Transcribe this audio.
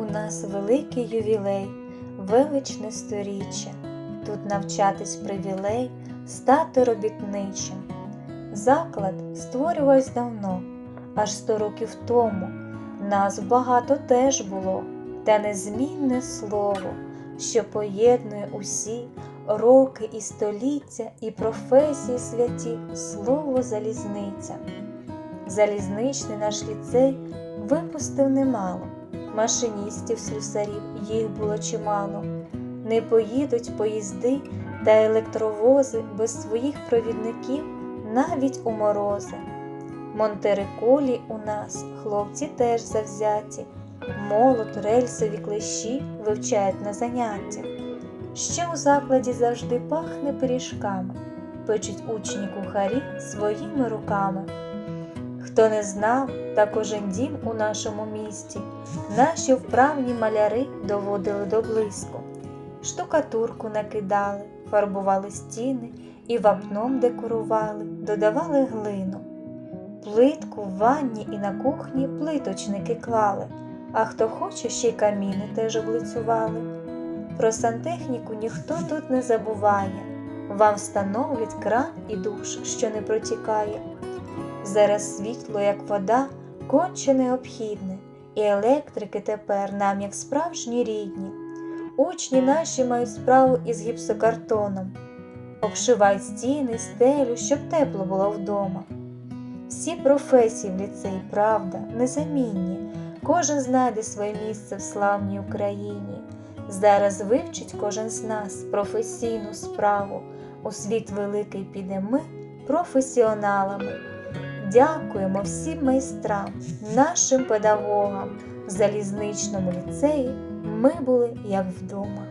у нас великий ювілей, величне сторіччя. Тут навчатись привілей, стати робітничим. Заклад створювався давно, аж сто років тому. Нас багато теж було, та незмінне слово, що поєднує усі роки і століття, і професії святі, слово залізниця. Залізничний наш ліцей випустив немало, машиністів, слюсарів їх було чимало. Не поїдуть поїзди та електровози без своїх провідників навіть у морози. Монтериколі у нас хлопці теж завзяті, молот, рельсові клещі вивчають на заняттях. Ще у закладі завжди пахне пиріжками, печуть учні кухарі своїми руками. Хто не знав, та кожен дім у нашому місті наші вправні маляри доводили до блиску. Штукатурку накидали, фарбували стіни і вапном декорували, додавали глину. Плитку в ванні і на кухні плиточники клали, а хто хоче, ще й каміни теж облицювали. Про сантехніку ніхто тут не забуває. Вам встановлять кран і душ, що не протікає. Зараз світло, як вода, конче необхідне, і електрики тепер нам, як справжні рідні. Учні наші мають справу із гіпсокартоном, обшивають стіни, стелю, щоб тепло було вдома. Всі професії в ліцеї, правда, незамінні, кожен знайде своє місце в славній Україні. Зараз вивчить кожен з нас професійну справу. У світ великий підемо ми професіоналами. Дякуємо всім майстрам, нашим педагогам. В залізничному ліцеї ми були як вдома.